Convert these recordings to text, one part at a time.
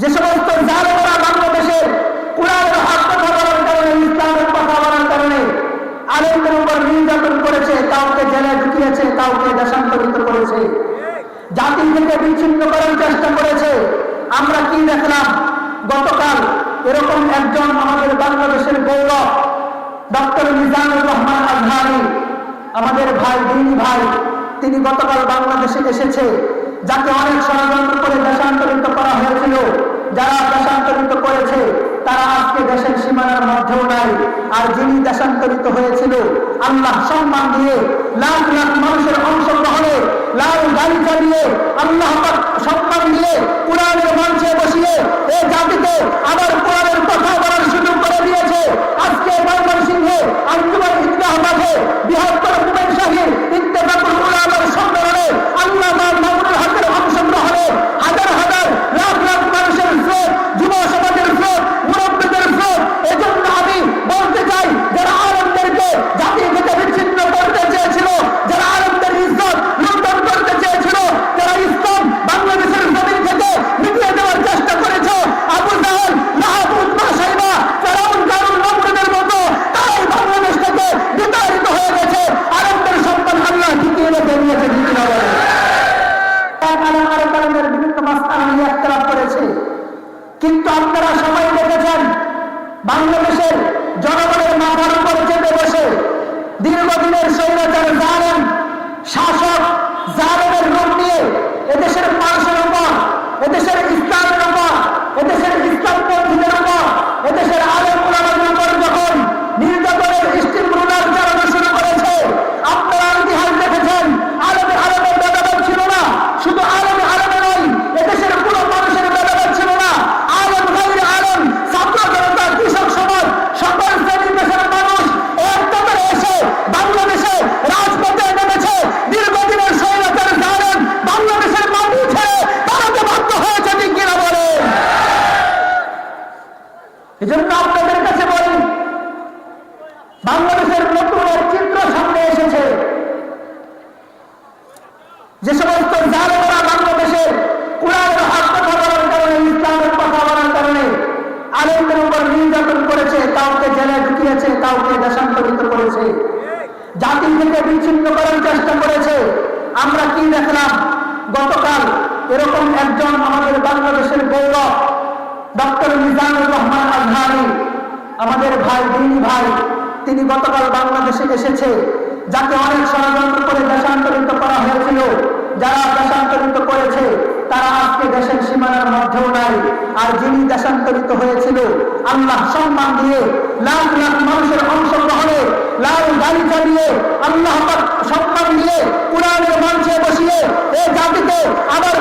যে সমস্ত জালেমরা বাংলাদেশের কোরআনের হক কথা বলার কারণে, ইসলামের কথা বলার কারণে আলেমদের উপর নির্যাতন করেছে, কাউকে জেলে ঢুকিয়েছে, কাউকে দেশান্তরিত করেছে। জাতি থেকে বিচ্ছিন্ন করার চেষ্টা করেছে। আমরা কি দেখলাম? গতকাল এরকম একজন আমাদের বাংলাদেশের গৌরব, ডক্টর মিজানুর রহমান আজহারি, আমাদের ভাই দিনী ভাই, তিনি গতকাল বাংলাদেশে এসেছে, যাকে অনেক ষড়যন্ত্র করে দেশান্তরিত করা হয়েছিল। যারা দেশান্তরিত করেছে, তারা আজকে দেশের সীমানার মধ্যেও নাই। আর যিনি দেশান্তরিত হয়েছিল, আল্লাহ সম্মান দিয়ে লাখ লাখ মানুষের অংশগ্রহণে লাল গাড়ি চালিয়ে আল্লাহ সম্মান দিয়ে একতলাপ করেছে। কিন্তু আপনারা সবাই দেখেছেন বাংলাদেশের জনগণের মাথার উপর চেপে বসে দীর্ঘদিনের স্বৈরাচার জালেম শাসক জালেমের রূপ নিয়ে এদেশের মানুষের উপর এদেশের ইসলামের উপর এদেশের ইসলামপন্থীদের উপর এদেশের আলেম উলামাদের উপর যখন নির্যাতনের স্টিম রুলার চালানো শুরু করেছে আপনারা ইতিহাস দেখেছেন আলেমে আলেমের ভেদাভেদ ছিল না শুধু আলেমে আলেমে নয় এদেশের পুরো মানুষের ভেদাভেদ ছিল না আলেম গাইরে আলেম ছাত্র জনতা কৃষক সমাজ সকল শ্রেণি পেশার মানুষ একতারে এসে বাংলাদেশে রাজপথে নেমেছে দীর্ঘদিনের স্বৈরাচার জানেন বাংলাদেশের মাটি ছেড়ে পালাতে বাধ্য হয়েছে ঠিক কিনা বলে এজন্য আপনাদের কাছে বলি, বাংলাদেশের নতুন চিত্র সামনে এসেছে। যে সমস্ত জালেমরা বাংলাদেশের কোরআনের হক কথা বলার কারণে, ইসলামের কথা বলার কারণে আলেমদের উপর নির্যাতন করেছে, কাউকে জেলে ঢুকিয়েছে, কাউকে দেশান্তরিত করেছে। জাতি থেকে বিচ্ছিন্ন করার চেষ্টা করেছে। আমরা কি দেখলাম? গতকাল এরকম একজন আমাদের বাংলাদেশের গৌরব, ডক্টর মিজানুর রহমান আজহারি আমাদের ভাই, দিনী ভাই, তিনি গতকাল বাংলাদেশে এসেছে, যাকে অনেক ষড়যন্ত্র করে দেশান্তরিত করা হয়েছিল। যারা দেশান্তরিত করেছে, তারা আজকে দেশের সীমানার মধ্যেও নাই। আর যিনি দেশান্তরিত হয়েছিল, আল্লাহ সম্মান দিয়ে লাখ লাখ মানুষের অংশগ্রহণে লাল গাড়ি চালিয়ে আল্লাহ সম্মান দিয়ে কোরআনের মঞ্চে বসিয়ে এই জাতিকে আবার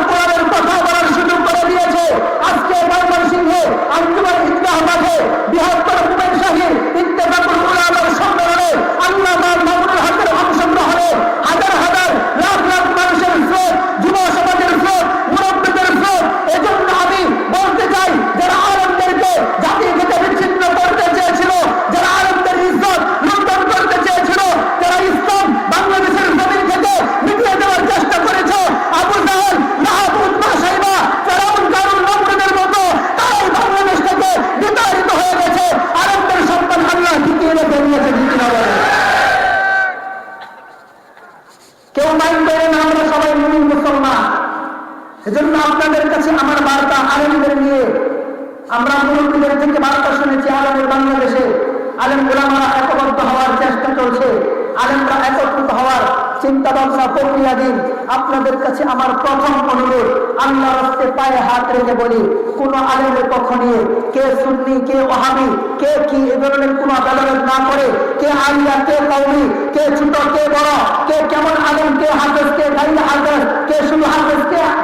এজন্য আপনাদের কাছে আমার বার্তা আলেমদের নিয়ে, আমরা মুরব্বীদের থেকে বার্তা শুনেছি আলেমের বাংলাদেশে। আলেম গোলামারা একবদ্ধ হওয়ার চেষ্টা চলছে। আলেমরা একত্রিত হওয়ার চিন্তা ভাবনা প্রক্রিয়াধীন আপনাদের কাছে আমার প্রথম অনুরোধ আল্লাহ রাস্তে পায়ে হাত রেখে বলি, কোন আলেমের পক্ষ নিয়ে, কে সুন্নি, কে ওহাবি কে কি, এ ধরনের কোন আদালত না করে, কে আলিয়া, কে কৌমি কে ছোট কে বড় কে কেমন আলেম কে হাফেজ কে গাইলে হাফেজ কে শুধু হাফেজ কে